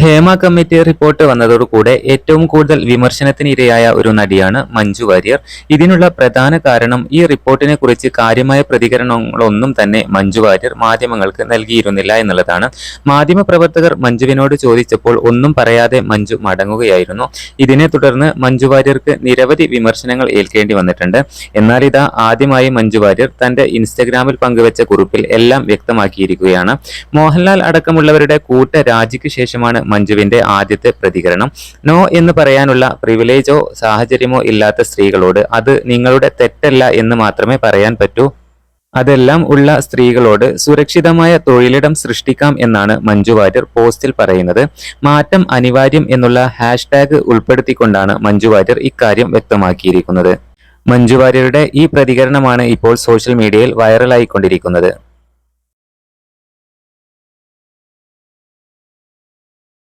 Hema committee report വന്നതോടുകൂടെ ഏറ്റവും കൂടുതൽ വിമർശനത്തിന് ഇരയായ ഒരു നടിയാണ് മഞ്ജു വാര്യർ. ഇതിനുള്ള പ്രധാന കാരണം ഈ റിപ്പോർട്ടിനെ കുറിച്ച് കാര്യമായ പ്രതികരണങ്ങളൊന്നും തന്നെ മഞ്ജു വാര്യർ മാധ്യമങ്ങൾക്ക് നൽകിയിരുന്നില്ല എന്നുള്ളതാണ്. മാധ്യമപ്രവർത്തകർ മഞ്ജുവിനോട് ചോദിച്ചപ്പോൾ ഒന്നും പറയാതെ മഞ്ജു മടങ്ങുകയായിരുന്നു. ഇതിനെ തുടർന്ന് മഞ്ജു വാര്യർക്ക് നിരവധി വിമർശനങ്ങൾ ഏൽക്കേണ്ടി വന്നിട്ടുണ്ട്. എന്നാൽ ഇതാ ആദ്യമായി മഞ്ജു വാര്യർ തന്റെ ഇൻസ്റ്റഗ്രാമിൽ പങ്കുവച്ച കുറിപ്പിൽ എല്ലാം വ്യക്തമാക്കിയിരിക്കുകയാണ്. മോഹൻലാൽ അടക്കമുള്ളവരുടെ കൂട്ട രാജിക്ക് ശേഷമാണ് മഞ്ജുവിന്റെ ആദ്യത്തെ പ്രതികരണം. നോ എന്ന് പറയാനുള്ള പ്രിവിലേജോ സാഹചര്യമോ ഇല്ലാത്ത സ്ത്രീകളോട് അത് നിങ്ങളുടെ തെറ്റല്ല എന്ന് മാത്രമേ പറയാൻ പറ്റൂ. അതെല്ലാം ഉള്ള സ്ത്രീകളോട് സുരക്ഷിതമായ തൊഴിലിടം സൃഷ്ടിക്കാം എന്നാണ് മഞ്ജു വാര്യർ പോസ്റ്റിൽ പറയുന്നത്. മാറ്റം അനിവാര്യം എന്നുള്ള ഹാഷ്ടാഗ് ഉൾപ്പെടുത്തിക്കൊണ്ടാണ് മഞ്ജു വാര്യർ ഇക്കാര്യം വ്യക്തമാക്കിയിരിക്കുന്നത്. മഞ്ജു വാര്യരുടെ ഈ പ്രതികരണമാണ് ഇപ്പോൾ സോഷ്യൽ മീഡിയയിൽ വൈറലായിക്കൊണ്ടിരിക്കുന്നത്